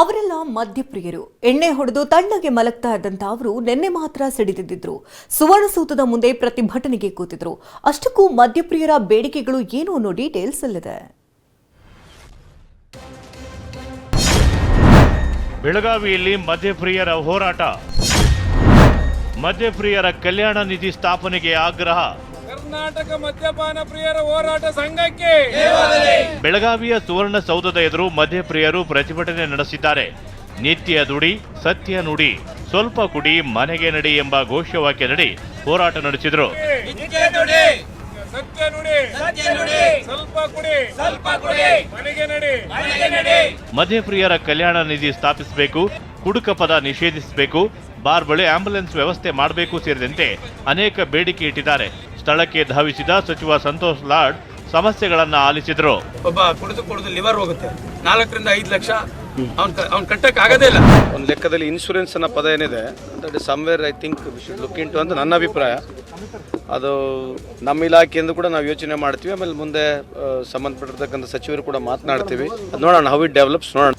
ಅವರೆಲ್ಲ ಮದ್ಯಪ್ರಿಯರು. ಎಣ್ಣೆ ಹೊಡೆದು ತಣ್ಣಗೆ ಮಲಗ್ತಾ ಇದ್ದಂತ ಅವರು ನಿನ್ನೆ ಮಾತ್ರ ಸಿಡಿದಿದ್ದರು ಸುವರ್ಣಸೌಧದ ಮುಂದೆ ಪ್ರತಿಭಟನೆಗೆ ಕೂತಿದ್ರು. ಅಷ್ಟಕ್ಕೂ ಮದ್ಯಪ್ರಿಯರ ಬೇಡಿಕೆಗಳು ಏನು ಅನ್ನೋ ಡೀಟೇಲ್ಸ್ ಅಲ್ಲಿದೆ. ಬೆಳಗಾವಿಯಲ್ಲಿ ಮದ್ಯಪ್ರಿಯರ ಹೋರಾಟ. ಮದ್ಯಪ್ರಿಯರ ಕಲ್ಯಾಣ ನಿಧಿ ಸ್ಥಾಪನೆಗೆ ಆಗ್ರಹ. ಕರ್ನಾಟಕ ಮದ್ಯಪಾನ ಪ್ರಿಯರ ಹೋರಾಟ ಸಂಘಕ್ಕೆ. ಬೆಳಗಾವಿಯ ಸುವರ್ಣಸೌಧದ ಎದುರು ಮದ್ಯಪ್ರಿಯರು ಪ್ರತಿಭಟನೆ ನಡೆಸಿದ್ದಾರೆ. ನಿತ್ಯ ದುಡಿ ಸತ್ಯ ನುಡಿ ಸ್ವಲ್ಪ ಕುಡಿ ಮನೆಗೆ ನಡಿ ಎಂಬ ಘೋಷವಾಕ್ಯದಡಿ ಹೋರಾಟ ನಡೆಸಿದರು. ನಿತ್ಯ ನುಡಿ ಸತ್ಯ ನುಡಿ ಸತ್ಯ ನುಡಿ ಸ್ವಲ್ಪ ಕುಡಿ ಸ್ವಲ್ಪ ಕುಡಿ ಮನೆಗೆ ನಡಿ. ಮನೆಗೆ ನಡಿ. ಮದ್ಯಪ್ರಿಯರ ಕಲ್ಯಾಣ ನಿಧಿ ಸ್ಥಾಪಿಸಬೇಕು ಕುಡುಕ ಪದ ನಿಷೇಧಿಸಬೇಕು ಬಾರ್ ಬಳಿ ಆಂಬ್ಯುಲೆನ್ಸ್ ವ್ಯವಸ್ಥೆ ಮಾಡಬೇಕು ಸೇರಿದಂತೆ ಅನೇಕ ಬೇಡಿಕೆ ಇಟ್ಟಿದ್ದಾರೆ. ಸ್ಥಳಕ್ಕೆ ಧಾವಿಸಿದ ಸಚಿವ ಸಂತೋಷ್ ಲಾಡ್ ಸಮಸ್ಯೆಗಳನ್ನ ಆಲಿಸಿದರು. ಒಬ್ಬ ಕುಡಿದು ಕುಡಿದು ಲಿವರ್ ಹೋಗುತ್ತೆ. ನಾಲ್ಕರಿಂದ ಐದು ಲಕ್ಷ. ಅವ್ನ್ ಅವ್ನು ಕಟ್ಟಕ್ ಆಗದೇ ಇಲ್ಲ. ಒಂದು ಲೆಕ್ಕದಲ್ಲಿ ಇನ್ಶೂರೆನ್ಸ್ ಅನ್ನೋ ಪದ ಏನಿದೆ that is somewhere I think we should look into ಅಂತ ನನ್ನ ಅಭಿಪ್ರಾಯ. ಅದು ನಮ್ಮ ಇಲಾಖೆಯಿಂದ ಕೂಡ ನಾವು ಯೋಚನೆ ಮಾಡ್ತೀವಿ ಆಮೇಲೆ ಮುಂದೆ ಸಂಬಂಧಪಟ್ಟಿರ್ತಕ್ಕಂಥ ಸಚಿವರು ಕೂಡ ಮಾತನಾಡ್ತೀವಿ. ಅದು ನೋಡೋಣ ಹೌ ಇಟ್ ಡೆವಲಪ್ಸ್ ನೋಡೋಣ.